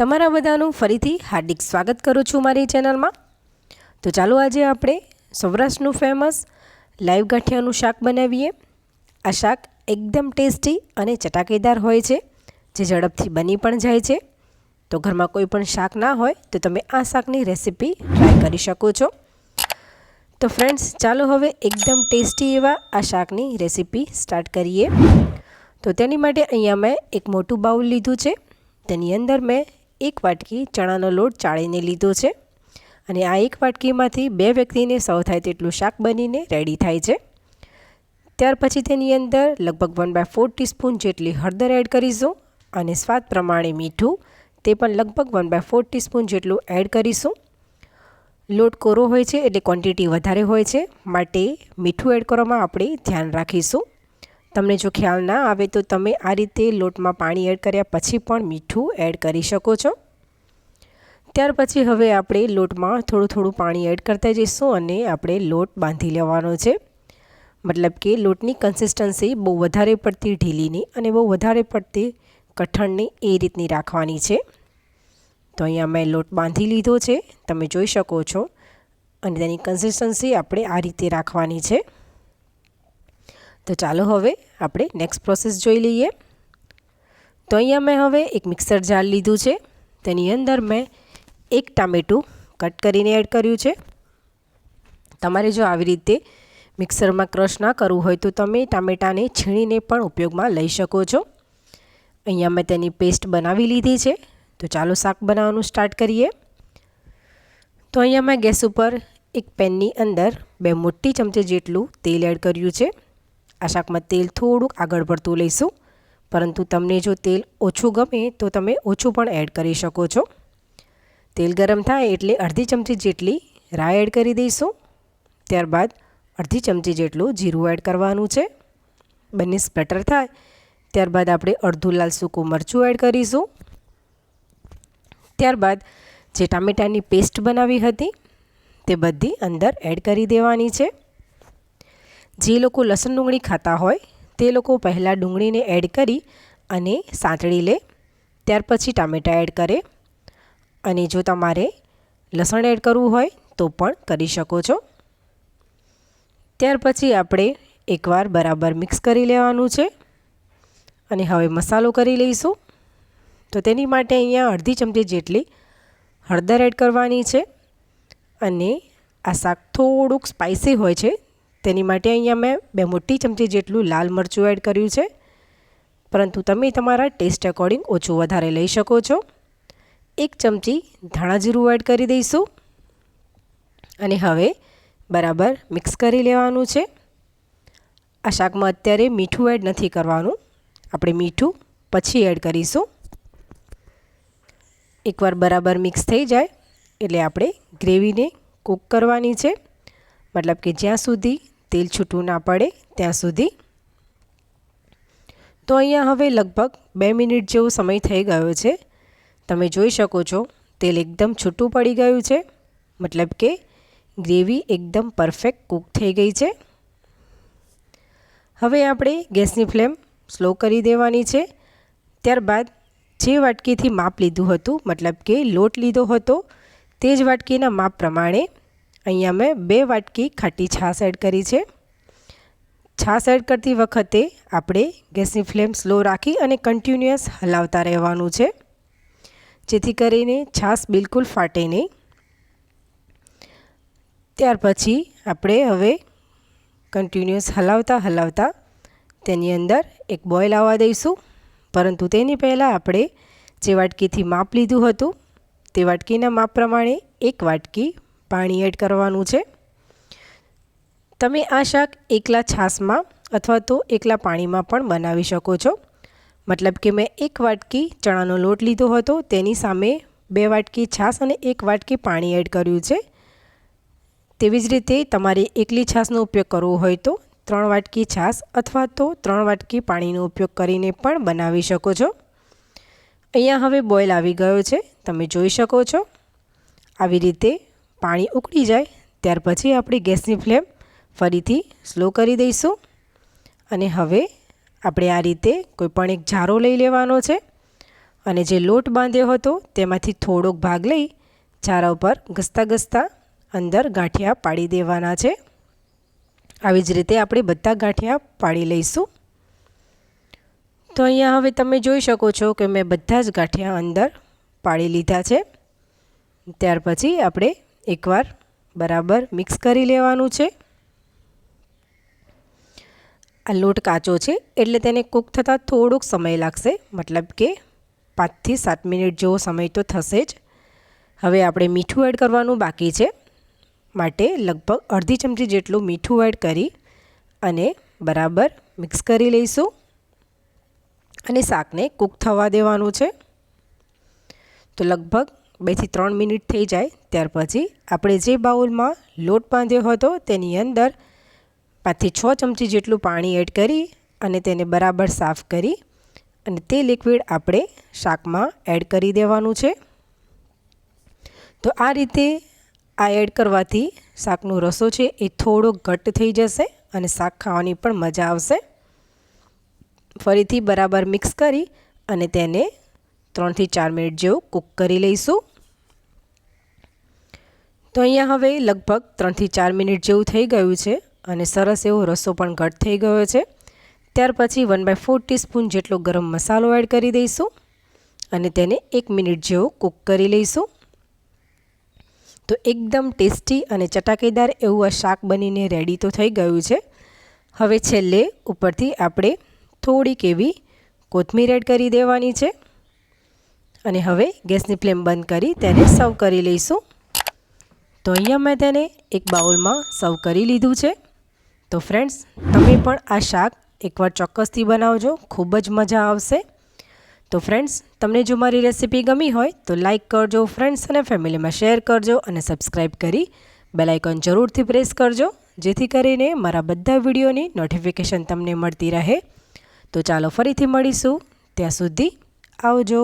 તમારા બધાનું ફરીથી હાર્દિક સ્વાગત કરું છું મારી ચેનલમાં. તો ચાલો આજે આપણે સૌરાષ્ટ્રનું ફેમસ લાઈવ ગાંઠિયાનું શાક બનાવીએ. આ શાક એકદમ ટેસ્ટી અને ચટાકેદાર હોય છે, જે ઝડપથી બની પણ જાય છે. તો ઘરમાં કોઈ પણ શાક ના હોય, તો તમે આ શાકની રેસીપી ટ્રાય કરી શકો છો. તો ફ્રેન્ડ્સ ચાલો હવે એકદમ ટેસ્ટી એવા આ શાકની રેસીપી સ્ટાર્ટ કરીએ. તો તેની માટે અહીંયા મેં એક મોટું બાઉલ લીધું છે. તેની અંદર મેં એક વાટકી ચણાનો લોટ ચાળીને લીધો છે અને આ એક વાટકીમાંથી બે વ્યક્તિને સૌ થાય તેટલું શાક બનીને રેડી થાય છે. ત્યાર પછી તેની અંદર લગભગ વન બાય ફોર ટીસ્પૂન જેટલી હળદર એડ કરીશું અને સ્વાદ પ્રમાણે મીઠું તે પણ લગભગ વન બાય ફોર ટીસ્પૂન જેટલું એડ કરીશું. લોટ કોરો હોય છે એટલે ક્વોન્ટિટી વધારે હોય છે, માટે મીઠું એડ કરવામાં આપણે ધ્યાન રાખીશું. તમને જો ખ્યાલ ના આવે તો તમે આ રીતે લોટમાં પાણી એડ કર્યા પછી પણ મીઠું એડ કરી શકો છો. ત્યાર પછી હવે આપણે લોટમાં થોડું થોડું પાણી એડ કરતા જઈશું અને આપણે લોટ બાંધી લેવાનો છે. મતલબ કે લોટની કન્સિસ્ટન્સી બહુ વધારે પડતી ઢીલીની અને બહુ વધારે પડતી કઠણની એ રીતની રાખવાની છે. તો અહીંયા મેં લોટ બાંધી લીધો છે. તમે જોઈ શકો છો. અને તેની કન્સિસ્ટન્સી આપણે આ રીતે રાખવાની છે. તો ચાલો હવે આપણે નેક્સ્ટ પ્રોસેસ જોઈ લઈએ. તો અહીંયા મેં હવે એક મિક્સર જાર લીધું છે. તેની અંદર મેં એક ટામેટું કટ કરીને એડ કર્યું છે. તમારે જો આવી રીતે મિક્સરમાં ક્રશ ના કરવું હોય તો તમે ટામેટાને છીણીને પણ ઉપયોગમાં લઈ શકો છો. અહીંયા મેં તેની પેસ્ટ બનાવી લીધી છે. તો ચાલો શાક બનાવવાનું સ્ટાર્ટ કરીએ. તો અહીંયા મેં ગેસ ઉપર એક પેનની અંદર બે મોટી ચમચી જેટલું તેલ એડ કર્યું છે. આ શાકમાં તેલ થોડુંક આગળ પડતું લઈશું. પરંતુ તમને જો તેલ ઓછું ગમે તો તમે ઓછું પણ એડ કરી શકો છો. તેલ ગરમ થાય એટલે અડધી ચમચી જેટલી રાઈ એડ કરી દઈશું. ત્યારબાદ અડધી ચમચી જેટલું જીરું એડ કરવાનું છે. બંને સ્પેટર થાય. ત્યારબાદ આપણે અડધું લાલ સૂકું મરચું એડ કરીશું. ત્યારબાદ જે ટામેટાની પેસ્ટ બનાવી હતી તે બધી અંદર એડ કરી દેવાની છે. જે લોકો લસણ ડુંગળી ખાતા હોય, તે લોકો પહેલાં ડુંગળીને એડ કરી અને સાંતળી લે. ત્યાર પછી ટામેટાં એડ કરે. અને જો તમારે લસણ એડ કરવું હોય, તો પણ કરી શકો છો. ત્યાર પછી આપણે એકવાર બરાબર મિક્સ કરી લેવાનું છે. અને હવે મસાલો કરી લઈશું. તો તેની માટે અહીંયા અડધી ચમચી જેટલી હળદર એડ કરવાની છે. અને આ શાક થોડુંક સ્પાઇસી હોય છે તેની માટે અહીંયા મેં બે મોટી ચમચી જેટલું લાલ મરચું એડ કર્યું છે. પરંતુ તમે તમારા ટેસ્ટ એકોર્ડિંગ ઓછું વધારે લઈ શકો છો. એક ચમચી ધાણા જીરું એડ કરી દઈશું. અને હવે બરાબર મિક્સ કરી લેવાનું છે. આ શાકમાં અત્યારે મીઠું એડ નથી કરવાનું. આપણે મીઠું પછી એડ કરીશું. એકવાર બરાબર મિક્સ થઈ જાય એટલે આપણે ગ્રેવીને કૂક કરવાની છે. મતલબ કે જ્યાં સુધી તેલ છૂટું ના પડે, ત્યાં સુધી. તો અહીંયા હવે લગભગ બે મિનિટ જેવો સમય થઈ ગયો છે. તમે જોઈ શકો છો, તેલ એકદમ છૂટું પડી ગયું છે. મતલબ કે ગ્રેવી એકદમ પરફેક્ટ કૂક થઈ ગઈ છે. હવે આપણે ગેસની ફ્લેમ સ્લો કરી દેવાની છે. ત્યારબાદ જે વાટકીથી માપ લીધું હતું, મતલબ કે લોટ લીધો હતો, તે જ વાટકીના માપ પ્રમાણે અહીંયા મેં બે વાટકી ખાટી છાશ એડ કરી છે. છાશ એડ કરતી વખતે આપણે ગેસની ફ્લેમ સ્લો રાખી અને કન્ટિન્યુઅસ હલાવતા રહેવાનું છે. જેથી કરીને છાશ બિલકુલ ફાટે નહીં. ત્યાર પછી આપણે હવે કન્ટિન્યુઅસ હલાવતા હલાવતા તેની અંદર એક બોઇલ આવવા દઈશું. પરંતુ તેની પહેલાં આપણે જે વાટકીથી માપ લીધું હતું, તે વાટકીના માપ પ્રમાણે એક વાટકી પાણી એડ કરવાનું છે. તમે આ શાક એકલા છાશમાં અથવા તો એકલા પાણીમાં પણ બનાવી શકો છો. મતલબ કે મેં એક વાટકી ચણાનો લોટ લીધો હતો, તેની સામે બે વાટકી છાશ અને એક વાટકી પાણી એડ કર્યું છે. તેવી જ રીતે તમારે એકલી છાશનો ઉપયોગ કરવો હોય તો ત્રણ વાટકી છાશ અથવા તો ત્રણ વાટકી પાણીનો ઉપયોગ કરીને પણ બનાવી શકો છો. અહીંયા હવે બોઇલ આવી ગયો છે, તમે જોઈ શકો છો. આવી રીતે પાણી ઉકળી જાય, ત્યાર પછી આપણે ગેસની ફ્લેમ ફરીથી સ્લો કરી દઈશું. અને હવે આપણે આ રીતે કોઈપણ એક જારો લઈ લેવાનો છે. અને જે લોટ બાંધ્યો હતો તેમાંથી થોડોક ભાગ લઈ ચારા ઉપર ઘસતા ઘસતા અંદર ગાંઠિયા પાડી દેવાના છે. આવી જ રીતે આપણે બધા ગાંઠિયા પાડી લઈશું. તો અહીંયા હવે તમે જોઈ શકો છો કે મેં બધા જ ગાંઠિયા અંદર પાડી લીધા છે. ત્યાર પછી આપણે એકવાર બરાબર મિક્સ કરી લેવાનું છે. આ લોટ કાચો છે એટલે તેને કૂક થતાં થોડોક સમય લાગશે, મતલબ કે પાંચથી સાત મિનિટ જેવો સમય તો થશે જ. હવે આપણે મીઠું એડ કરવાનું બાકી છે. માટે લગભગ અડધી ચમચી જેટલું મીઠું એડ કરી અને બરાબર મિક્સ કરી લઈશું. અને શાકને કૂક થવા દેવાનું છે. તો લગભગ બેથી ત્રણ મિનિટ થઈ જાય. ત્યાર પછી આપણે જે બાઉલમાં લોટ બાંધ્યો હતો તેની અંદર પાંચથી છ ચમચી જેટલું પાણી એડ કરી અને તેને બરાબર સાફ કરી અને તે લિક્વિડ આપણે શાકમાં એડ કરી દેવાનું છે. તો આ રીતે આ એડ કરવાથી શાકનો રસો છે એ થોડો ઘટ્ટ થઈ જશે અને શાક ખાવાની પણ મજા આવશે. ફરીથી બરાબર મિક્સ કરી અને તેને ત્રણથી ચાર મિનિટ જેવું કૂક કરી લઈશું. તો અહીંયા હવે લગભગ ત્રણથી ચાર મિનિટ જેવું થઈ ગયું છે અને સરસ એવો રસો પણ ઘટ થઈ ગયો છે. ત્યાર પછી વન બાય ફોર ટીસ્પૂન જેટલો ગરમ મસાલો એડ કરી દઈશું અને તેને એક મિનિટ જેવો કૂક કરી લઈશું. તો એકદમ ટેસ્ટી અને ચટાકેદાર એવું આ શાક બનીને રેડી તો થઈ ગયું છે. હવે છેલ્લે ઉપરથી આપણે થોડીક એવી કોથમીર એડ કરી દેવાની છે. અને હવે ગેસની ફ્લેમ બંધ કરી તેને સર્વ કરી લઈશું. તો અહીંયા મેં તેને એક બાઉલમાં સર્વ કરી લીધું છે. તો ફ્રેન્ડ્સ, તમે પણ આ શાક એકવાર ચોક્કસથી બનાવજો, ખૂબ જ મજા આવશે. તો ફ્રેન્ડ્સ, તમને જો મારી રેસીપી ગમી હોય તો લાઇક કરજો, ફ્રેન્ડ્સ અને ફેમિલીમાં શેર કરજો અને સબસ્ક્રાઈબ કરી બેલાઇકોન જરૂરથી પ્રેસ કરજો, જેથી કરીને મારા બધા વિડીયોની નોટિફિકેશન તમને મળતી રહે. તો ચાલો ફરીથી મળીશું. ત્યાં સુધી આવજો.